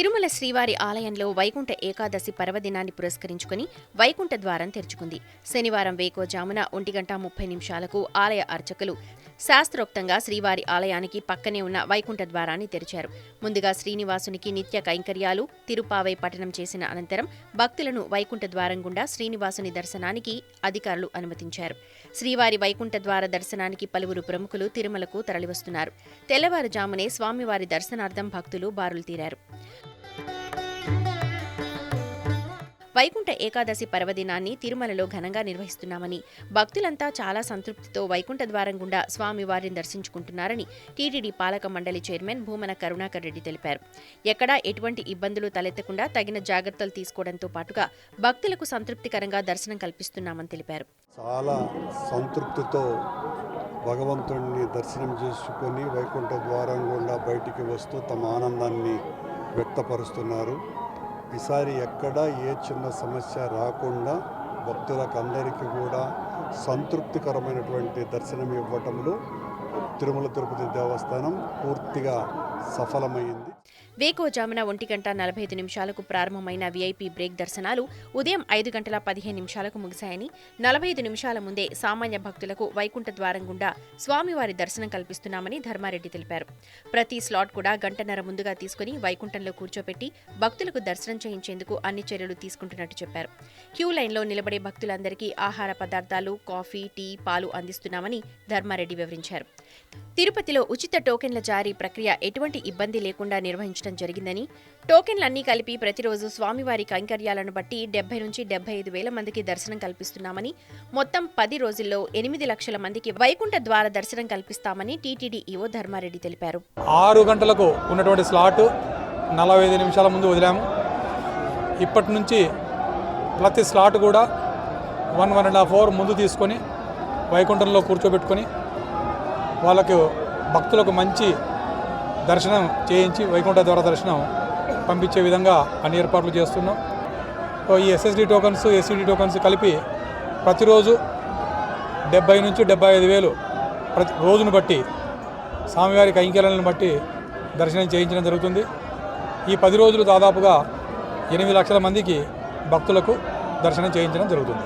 తిరుమల శ్రీవారి ఆలయంలో వైకుంఠ ఏకాదశి పర్వదినాన్ని పురస్కరించుకుని వైకుంఠ ద్వారం తెరుచుకుంది. శనివారం వేకోజామున ఒంటి గంట ముప్పై నిమిషాలకు ఆలయ అర్చకులు శాస్త్రోక్తంగా శ్రీవారి ఆలయానికి పక్కనే ఉన్న వైకుంఠ ద్వారాన్ని తెరిచారు. ముందుగా శ్రీనివాసునికి నిత్య కైంకర్యాలు తిరుపావై పఠనం చేసిన అనంతరం భక్తులను వైకుంఠ ద్వారం గుండా శ్రీనివాసుని దర్శనానికి అధికారులు అనుమతించారు. శ్రీవారి వైకుంఠ ద్వార దర్శనానికి పలువురు ప్రముఖులు తిరుమలకు తరలివస్తున్నారు. తెల్లవారుజామునే స్వామివారి దర్శనార్థం భక్తులు బారులు తీరారు. వైకుంఠ ఏకాదశి పర్వదినాన్ని తిరుమలలో ఘనంగా నిర్వహిస్తున్నామని భక్తులంతా చాలా సంతృప్తితో వైకుంఠ ద్వారం గుండా స్వామివారిని దర్శించుకుంటున్నారని టీటీడీ పాలక మండలి చైర్మన్ భూమన కరుణాకర్ రెడ్డి తెలిపారు. ఎక్కడా ఎటువంటి ఇబ్బందులు తలెత్తకుండా తగిన జాగ్రత్తలు తీసుకోవడంతో పాటుగా భక్తులకు సంతృప్తికరంగా దర్శనం కల్పిస్తున్నామని తెలిపారు. చాలా సంతృప్తితో భగవంతుడిని దర్శనం చేసుకొని వైకుంఠ ద్వారం గుండా బయటికి వస్తూ తమ ఆనందాన్ని వ్యక్తపరుస్తున్నారు. ఈసారి ఎక్కడ ఏ చిన్న సమస్య రాకుండా భక్తులకు అందరికీ కూడా సంతృప్తికరమైనటువంటి దర్శనం ఇవ్వటంలో తిరుమల తిరుపతి దేవస్థానం పూర్తిగా సఫలమైంది. వేకోజామున ఒంటి గంట నలభై ఐదు నిమిషాలకు ప్రారంభమైన వీఐపీ బ్రేక్ దర్శనాలు ఉదయం ఐదు గంటల పదిహేను నిమిషాలకు ముగిశాయని నలభై ఐదు నిమిషాల ముందే సామాన్య భక్తులకు వైకుంఠ ద్వారం గుండా స్వామివారి దర్శనం కల్పిస్తున్నామని ధర్మారెడ్డి తెలిపారు. ప్రతి స్లాట్ కూడా గంటన్నర ముందుగా తీసుకుని వైకుంఠంలో కూర్చోపెట్టి భక్తులకు దర్శనం చేయించేందుకు అన్ని చర్యలు తీసుకుంటున్నట్టు చెప్పారు. క్యూ లైన్లో నిలబడే భక్తులందరికీ ఆహార పదార్థాలు కాఫీ టీ పాలు అందిస్తున్నామని ధర్మారెడ్డి వివరించారు. తిరుపతిలో ఉచిత టోకెన్ల జారీ ప్రక్రియ ఎటువంటి ఇబ్బంది లేకుండా నిర్వహించిన నిర్వహించడం జరిగిందని టోకెన్లన్నీ కలిపి ప్రతిరోజు స్వామివారి కైంకర్యాలను బట్టి డెబ్బై నుంచి డెబ్బై ఐదు వేల మందికి దర్శనం కల్పిస్తున్నామని మొత్తం పది రోజుల్లో ఎనిమిది లక్షల మందికి వైకుంఠ ద్వార దర్శనం కల్పిస్తామని టీటీడీ ఈవో ధర్మారెడ్డి తెలిపారు. ఆరు గంటలకు ఉన్నటువంటి స్లాట్ నలభై ఐదు నిమిషాల ముందు వదిలాము. ఇప్పటి నుంచి ప్రతి స్లాట్ కూడా one one and half hour ముందు తీసుకొని వైకుంఠంలో కూర్చోబెట్టుకొని వాళ్ళకు భక్తులకు మంచి దర్శనం చేయించి వైకుంఠ ద్వార దర్శనం పంపించే విధంగా అన్ని ఏర్పాట్లు చేస్తున్నాం. ఈ ఎస్ఎస్డి టోకన్స్ ఎస్సిడి టోకన్స్ కలిపి ప్రతిరోజు డెబ్బై నుంచి డెబ్బై ఐదు వేలు ప్రతి రోజును బట్టి స్వామివారి కైంకర్యాలను బట్టి దర్శనం చేయించడం జరుగుతుంది. ఈ పది రోజులు దాదాపుగా ఎనిమిది లక్షల మందికి భక్తులకు దర్శనం చేయించడం జరుగుతుంది.